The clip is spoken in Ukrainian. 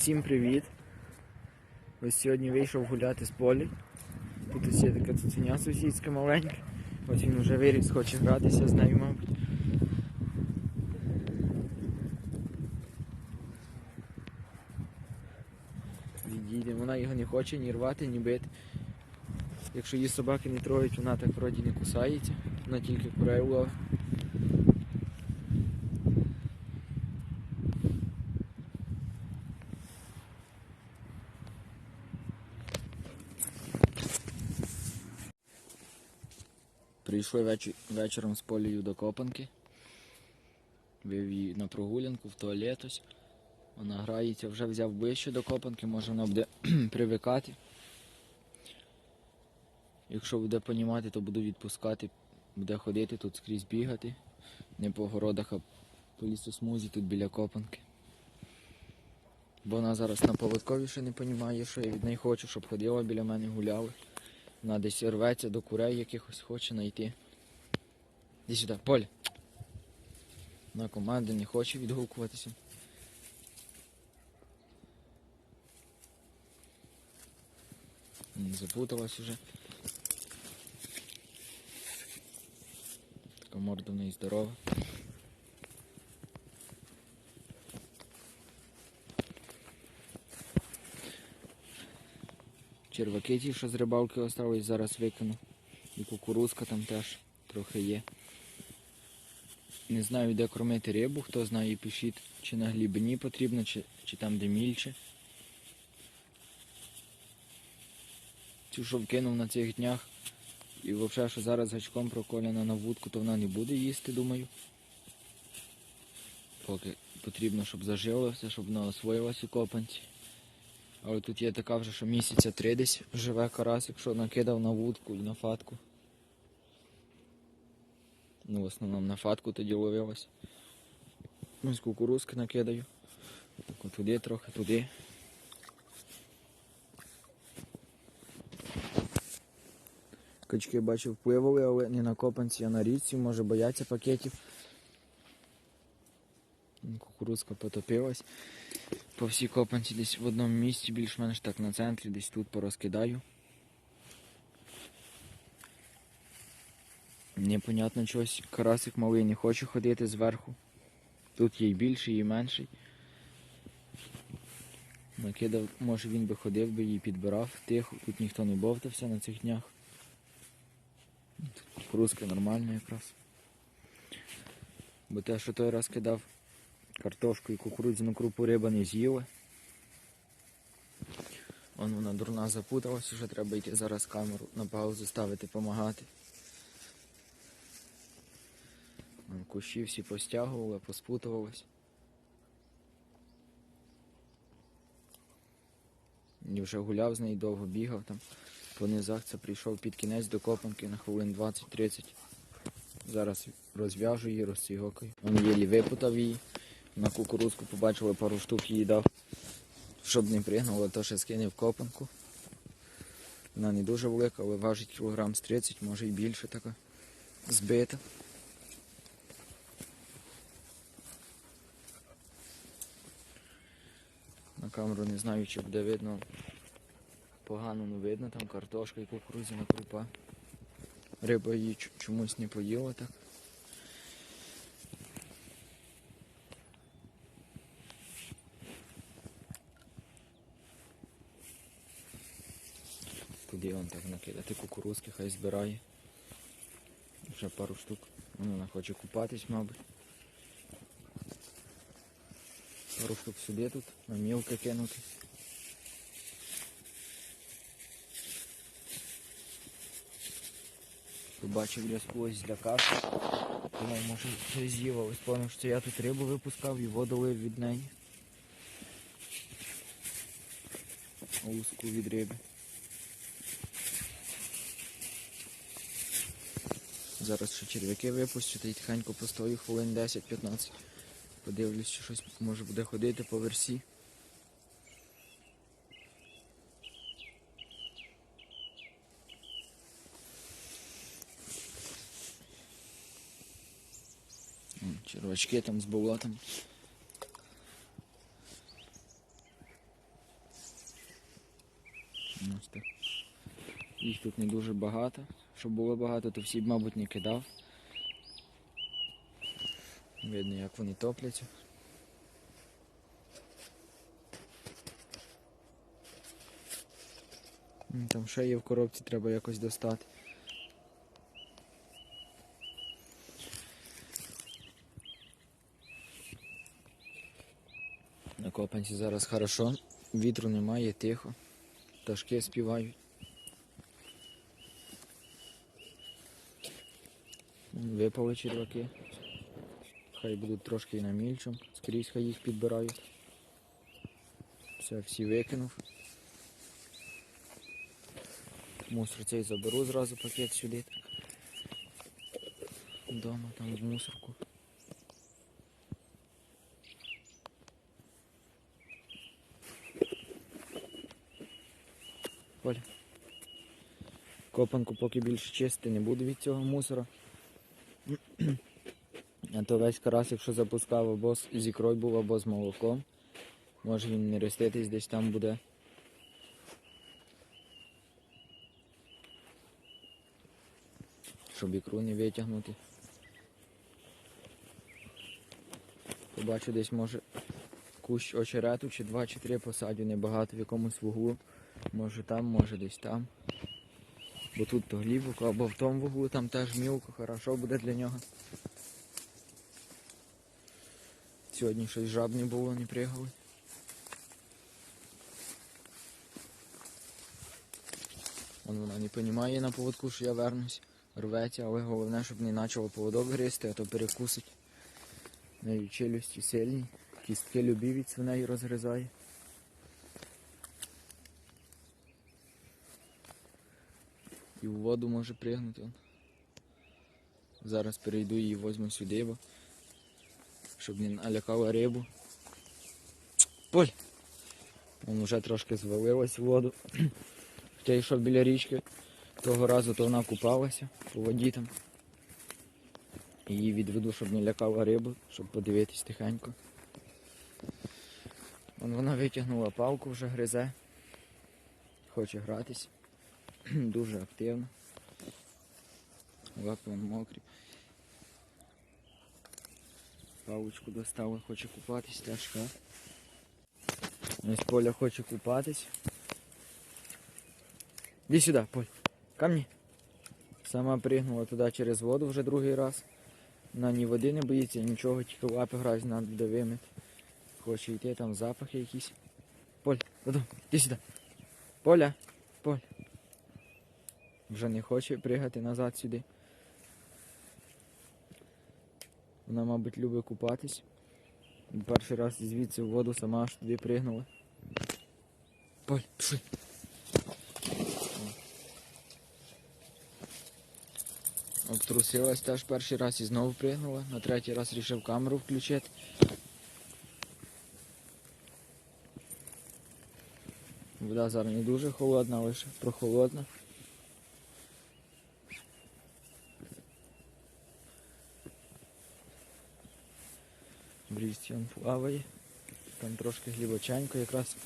Всім привіт! Ось сьогодні вийшов гуляти з полі. Тут ось є така цуценя сусідська маленька. Ось він вже виріс, хоче гратися з нею, мабуть. Відійде. Вона його не хоче ні рвати, ні бити. Якщо її собаки не троють, вона так вроді не кусається, вона тільки курей ловить. Прийшли веч- вечором з полію до Копанки. Вив її на прогулянку в туалет ось. Вона грається, вже взяв ближче до Копанки, може вона буде привикати. Якщо буде понімати, то буду відпускати, буде ходити тут скрізь бігати. Не по городах, а по лісосмузі тут біля Копанки. Бо вона зараз на поводкові ще не понімає, що я від неї хочу, щоб ходила біля мене, гуляла. Вона десь рветься до курей якихось хоче знайти. Іди сюди, Поля. На команди не хоче відгукуватися. Запуталась уже. Така морда в неї здорова. Черваки ті, що з рибалки остались, зараз викину. І кукурузка там теж трохи є. Не знаю, де кормити рибу, хто знає, пишіть, чи на глибині потрібно, чи, чи там, де мільче. Цю що вкинув на цих днях. І взагалі, що зараз гачком проколяна на вудку, то вона не буде їсти, думаю. Поки потрібно, щоб зажилося, щоб вона освоїлася копанці. Але тут є така вже, що місяця три десь живе карась, якщо накидав на вудку і на фатку. Ну, в основному на фатку тоді ловилась. Ось кукурузки накидаю. Так туди трохи, туди. Качки бачив впливали, але не на копанці, а на річці, може бояться пакетів. Кукурузка потопилась. По всій копанці десь в одному місці, більш-менш так на центрі, десь тут порозкидаю. Непонятно чогось. Карасик малий не хоче ходити зверху. Тут є і більший, і менший. Накидав, може він би ходив би і підбирав тихо, тут ніхто не бовтався на цих днях. Тут кукурузка нормальна якраз. Бо те, що той раз кидав картошку і кукурудзяну крупу риба не з'їла. Вон вона дурна запуталась, вже треба йти зараз камеру на паузу ставити, допомагати. Кущі всі постягували, поспутувались. І вже гуляв з нею довго бігав там. По низах це прийшов під кінець до копанки на хвилин 20-30. Зараз розв'яжу її, розцігокаю. Він єлі випутав її. На кукурузку побачили пару штук її дав. Щоб не пригнуло, то ще скинув копанку. Вона не дуже велика, але важить кілограм з 30, може і більше така. Збита. На камеру не знаю, чи буде видно. Погано не видно, там картошка і кукурудзяна крупа. Риба її чомусь не поїла так. Так накидати кукурузки, хай збирає. Вже пару штук. Ну, Вона хоче купатись, мабуть. Пару штук сюди тут, на мілки кинути. Побачив рязку ось злякався. Думав, може щось з'їв, але спомнив, що я тут рибу випускав і воду лив від неї. Луску від риби. Зараз ще черв'яки та й тихенько постою хвилин 10-15. Подивлюсь, чи щось може буде ходити по версі. Червачки там з. Ось так. Їх тут не дуже багато. Щоб було багато, то всі б, мабуть, не кидав. Видно, як вони топляться. Там ще є в коробці, треба якось достати. На копанці зараз хорошо, вітру немає, тихо. Пташки співають. Випали черваки. Хай будуть трошки і на мільчому, скрізь хай їх підбирають. Все, всі викинув. Мусор цей заберу зразу пакет сюди. Дома там в мусорку. Оля. Копанку поки більше чистити не буду від цього мусора. А то весь карась, якщо запускав або з ікрою був, або з молоком. Може він не реститись, десь там буде. Щоб ікру не витягнути. Побачу десь може кущ очерету чи два чи три посадю, небагато в якомусь вуглу. Може там, може десь там. Бо тут то глибоко, або в тому вуглу там теж мілко, хорошо буде для нього. Сьогодні щось жаб не було, не пригали. Вон вона не розуміє на поводку, що я вернусь. Рветься, але головне, щоб не почало поводок гризти, а то перекусить. В неї челюсті сильні. Кістки любі від свиней розгризає. І в воду може пригнути. Зараз перейду її возьму сюди, бо щоб не налякала рибу. Поль! Вон вже трошки звалилась в воду. Хоча йшов біля річки. Того разу то вона купалася по воді там. Її відведу, щоб не лякала рибу, щоб подивитись тихенько. Вон вона витягнула палку, вже гризе. Хоче гратись. Дуже активно. Лапи вон мокрі. Паличку достала, хоче купатись, тяжка. Ось Поля хоче купатись. Іди сюди, Поль. Камні. Сама пригнула туди через воду вже другий раз. Вона ні води не боїться, нічого, тільки лапи грязь треба буде. Хоче йти, там запахи якісь. Поль, додому, іди сюди. Поля, Поль. Вже не хоче пригати назад сюди. Вона, мабуть, любить купатись. Перший раз звідси в воду сама аж туди пригнула. Поль, пішли. Обтрусилась теж перший раз і знову пригнула. На третій раз рішив камеру включити. Вода зараз не дуже холодна, лише прохолодна. Він плаває. Там трошки глибоченько, якраз